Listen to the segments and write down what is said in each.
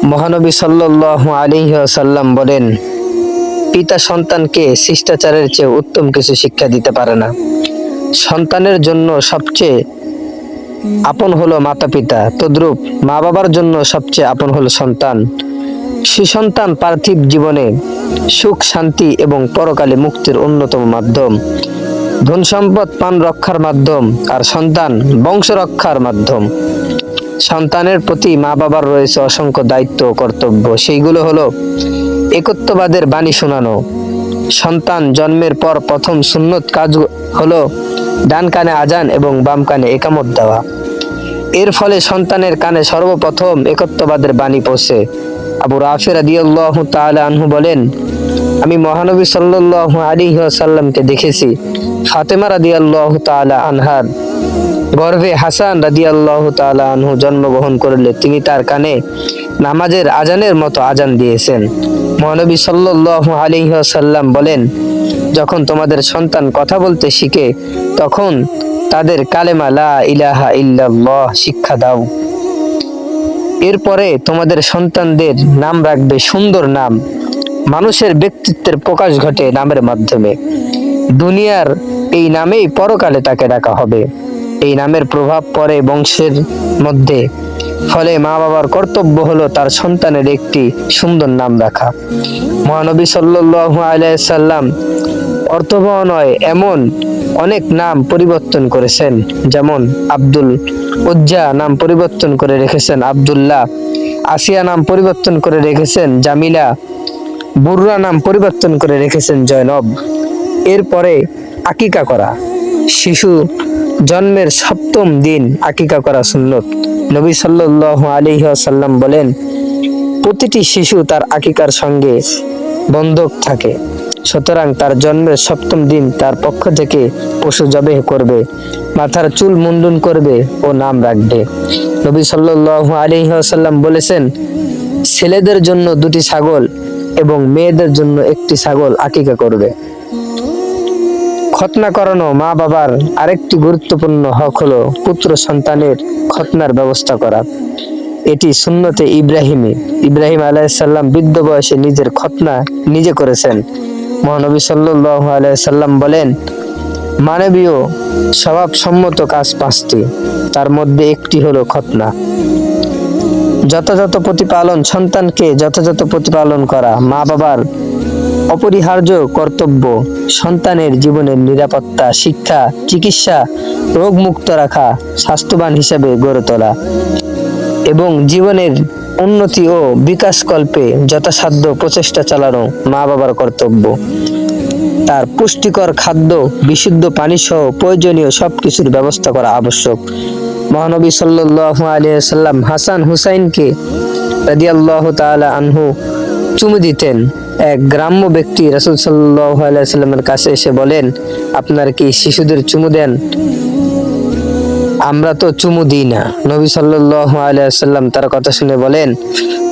মহানবী সাল্লাল্লাহু আলাইহি ওয়াসাল্লাম বলেন, পিতা সন্তানকে শিষ্টাচারের চেয়ে উত্তম কিছু শিক্ষা দিতে পারে না। সন্তানের জন্য সবচেয়ে আপন হলো মাতা পিতা তদ্রূপ মা বাবার জন্য সবচেয়ে আপন হলো সন্তান। সুসন্তান পার্থিব জীবনে সুখ, শান্তি এবং পরকালে মুক্তির অন্যতম মাধ্যম। ধন সম্পদ পান রক্ষার মাধ্যম আর সন্তান বংশ রক্ষার মাধ্যম। সন্তানের প্রতি মা বাবার রয়েছে অসংখ্য দায়িত্ব ও কর্তব্য। সেইগুলো হলো একত্ববাদের বাণী শোনানো। সন্তান জন্মের পর প্রথম সুন্নত কাজ হলো ডান কানে আজান এবং বাম কানে একামত দেওয়া। এর ফলে সন্তানের কানে সর্বপ্রথম একত্ববাদের বাণী পৌঁছে। আবু রাফি রাদিয়াল্লাহু তাআলা আনহু বলেন, আমি মহানবী সাল্লাল্লাহু আলাইহি ওয়াসাল্লামকে দেখেছি, ফাতেমা রাদিয়াল্লাহু তাআলা আনহার। গর্ভে হাসান রাদিয়াল্লাহু তাআলা আনহু জন্মগ্রহণ করলে তিনি তার কানে নামাজের আজানের মতো আজান দিয়েছেন। মহানবী সাল্লাল্লাহু আলাইহি ওয়াসাল্লাম বলেন, যখন তোমাদের সন্তান কথা বলতে শিখে, তখন তাদের কালেমা লা ইলাহা ইল্লাল্লাহ শিক্ষা দাও। এরপরে তোমাদের সন্তানদের নাম রাখবে সুন্দর নাম। মানুষের ব্যক্তিত্বের প্রকাশ ঘটে নামের মাধ্যমে। দুনিয়ার এই নামেই পরকালে তাকে ডাকা হবে। এই নামের প্রভাব পড়ে বংশের মধ্যে। ফলে মা বাবার কর্তব্য হলো তার সন্তানের একটি সুন্দর নাম রাখা। মহানবী সাল্লাল্লাহু আলাইহি সাল্লাম অর্থবহ নয়, এমন অনেক নাম পরিবর্তন করেছেন। যেমন আব্দুল উজ্জা নাম পরিবর্তন করে রেখেছেন আব্দুল্লাহ, আসিয়া নাম পরিবর্তন করে রেখেছেন জামিলা, বুররা নাম পরিবর্তন করে রেখেছেন জয়নব। এরপরে আকিকা করা। শিশু জন্মের সপ্তম দিন আকিকা করা সুন্নত। নবী সাল্লাল্লাহু আলাইহি ওয়াসাল্লাম বলেন, প্রতিটি শিশু তার আকিকার সঙ্গে বন্ধক থাকে, সুতরাং তার জন্মের সপ্তম দিন তার পক্ষ থেকে পশু জবেহ করবে, মাথার চুল মুন্ডন করবে ও নাম রাখবে। নবী সাল্লাল্লাহু আলাইহি ওয়াসাল্লাম বলেছেন, ছেলেদের জন্য দুটি ছাগল এবং মেয়েদের জন্য একটি ছাগল আকিকা করবে। খতনা করানো মা বাবার আরেকটি গুরুত্বপূর্ণ হক হলো পুত্র সন্তানের খতনার ব্যবস্থা করা। এটি সুন্নতে ইব্রাহিমী। ইব্রাহিম আলাইসাল্লাম বৃদ্ধ বয়সে নিজের খতনা নিজে করেছেন। মহানবী সাল্লাল্লাহু আলাইসাল্লাম বলেন, মানবীয় স্বভাবসম্মত কাজ পাঁচটি, তার মধ্যে একটি হলো খতনা যথাযথ প্রতিপালন, সন্তানকে যথাযথ প্রতিপালন করা, মা বাবার অপরিহার্য কর্তব্য। সন্তানের জীবনের নিরাপত্তা, শিক্ষা, চিকিৎসা, রোগমুক্ত রাখা স্বাস্থ্যবান হিসাবে গড়ে তোলা এবং জীবনের উন্নতি ও বিকাশ কল্পে যথাসাধ্য প্রচেষ্টা চালানো মা বাবার কর্তব্য। তার পুষ্টিকর খাদ্য, বিশুদ্ধ পানি সহ প্রয়োজনীয় সবকিছুর ব্যবস্থা করা আবশ্যক। মহানবী সাল্লাল্লাহু আলাইহি সাল্লাম হাসান হুসাইনকে রাদিয়াল্লাহু তাআলা আনহু চুমু দিতেন। এক গ্রাম্য ব্যক্তি রাসূল সাল্লামের কাছে এসে বলেন, আপনার কি শিশুদের চুমু দেন? আমরা তো চুমু দিই না। নবী সাল্লাম তার কথা শুনে বলেন,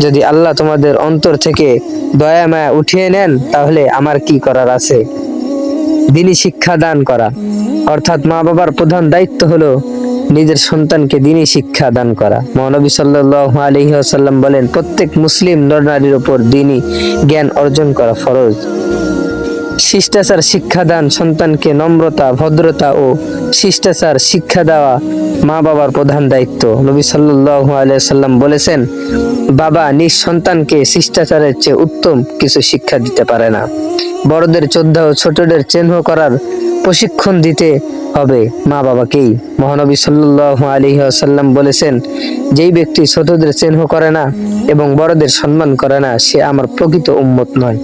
যদি আল্লাহ তোমাদের অন্তর থেকে দয়া মায়া উঠিয়ে নেন, তাহলে আমার কি করার আছে? দিনী শিক্ষা দান করা। অর্থাৎ মা বাবার প্রধান দায়িত্ব হলো নিজের সন্তানকে দিনই শিক্ষা দান করা। মহানবী সাল্লাল্লাহু আলাইহি ওয়াসাল্লাম বলেন, প্রত্যেক মুসলিম নরনারীর উপর দিনই জ্ঞান অর্জন করা ফরজ। শিষ্টাচার শিক্ষাদান সন্তানকে নম্রতা, ভদ্রতা ও শিষ্টাচার, শিক্ষা দেওয়া মা বাবার প্রধান দায়িত্ব। নবী সাল্লাল্লাহু আলাইহি সাল্লাম বলেছেন, বাবা নিজ সন্তানকে শিষ্টাচারের চেয়ে উত্তম কিছু শিক্ষা দিতে পারে না। বড়দের যোদ্ধা ও ছোটদের চিহ্ন করার প্রশিক্ষণ দিতে হবে। মা বাবাকেই মহানবী সাল্লু আলী আসাল্লাম বলেছেন, যেই ব্যক্তি ছোটদের চিহ্ন করে না এবং বড়দের সম্মান করে না, সে আমার প্রকৃত উম্মত নয়।